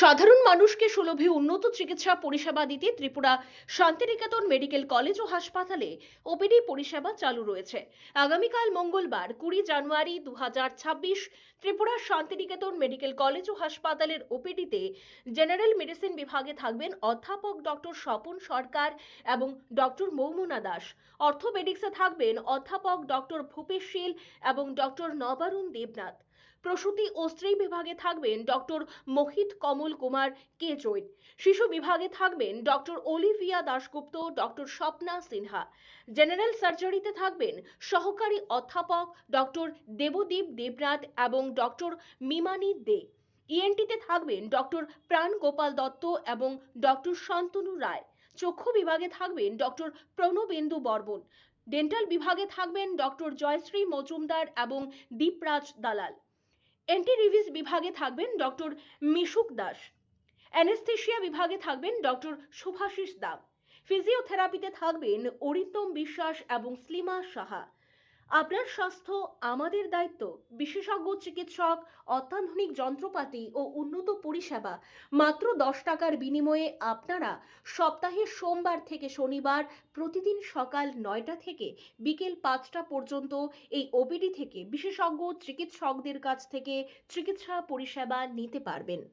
সাধারণ মানুষকে সুলভে উন্নত চিকিৎসা পরিষেবা দিতে ত্রিপুরা শান্তিনিকেতন মেডিকেল কলেজ ও হাসপাতালে ওপিডি পরিষেবা চালু রয়েছে। আগামীকাল মঙ্গলবার, কুড়ি জানুয়ারি দু ত্রিপুরা শান্তিনিকেতন মেডিকেল কলেজ ও হাসপাতালের ওপিডিতে জেনারেল মেডিসিন বিভাগে থাকবেন অধ্যাপক ডক্টর স্বপন সরকার এবং ডক্টর মৌমুনা দাস। অর্থোপেডিক্সে থাকবেন অধ্যাপক ডক্টর ভূপেশ শীল এবং ডক্টর নবারুণ দেবনাথ। প্রসূতি ও স্ত্রী বিভাগে থাকবেন ডক্টর মোহিত কমল কুমার কে জৈন শিশু বিভাগে থাকবেন doctor Olivia Dasgupta, doctor Swapna Sinha. General সার্জারিতে থাকবেন সহকারী অধ্যাপক ডক্টর দেবদীপ দেবনাথ এবং ডক্টর মিমানি দে। ইএনটিতে থাকবেন ডক্টর প্রাণ গোপাল দত্ত এবং ডক্টর শান্তনু রায়। চক্ষু বিভাগে থাকবেন ডক্টর প্রণবেন্দু বর্মন। ডেন্টাল বিভাগে থাকবেন ডক্টর জয়শ্রী মজুমদার এবং দীপরাজ দালাল। এন্টি রিভিস বিভাগে থাকবেন ডক্টর মিশুক দাস। অ্যানেস্থেশিয়া বিভাগে থাকবেন ডক্টর শুভাশিস দাব ফিজিওথেরাপিতে থাকবেন অরিন্দম বিশ্বাস এবং স্লিমা সাহা। আপনার স্বাস্থ্য, আমাদের দায়িত্ব, বিশেষজ্ঞ, চিকিৎসক, অত্যাধুনিক যন্ত্রপাতি ও উন্নত পরিষেবা। মাত্র দশ টাকার বিনিময়ে আপনারা সপ্তাহে সোমবার থেকে শনিবার প্রতিদিন সকাল নয়টা থেকে বিকেল পাঁচটা পর্যন্ত এই ওপিডি থেকে বিশেষজ্ঞ, চিকিৎসকদের কাছ থেকে চিকিৎসা পরিষেবা নিতে পারবেন।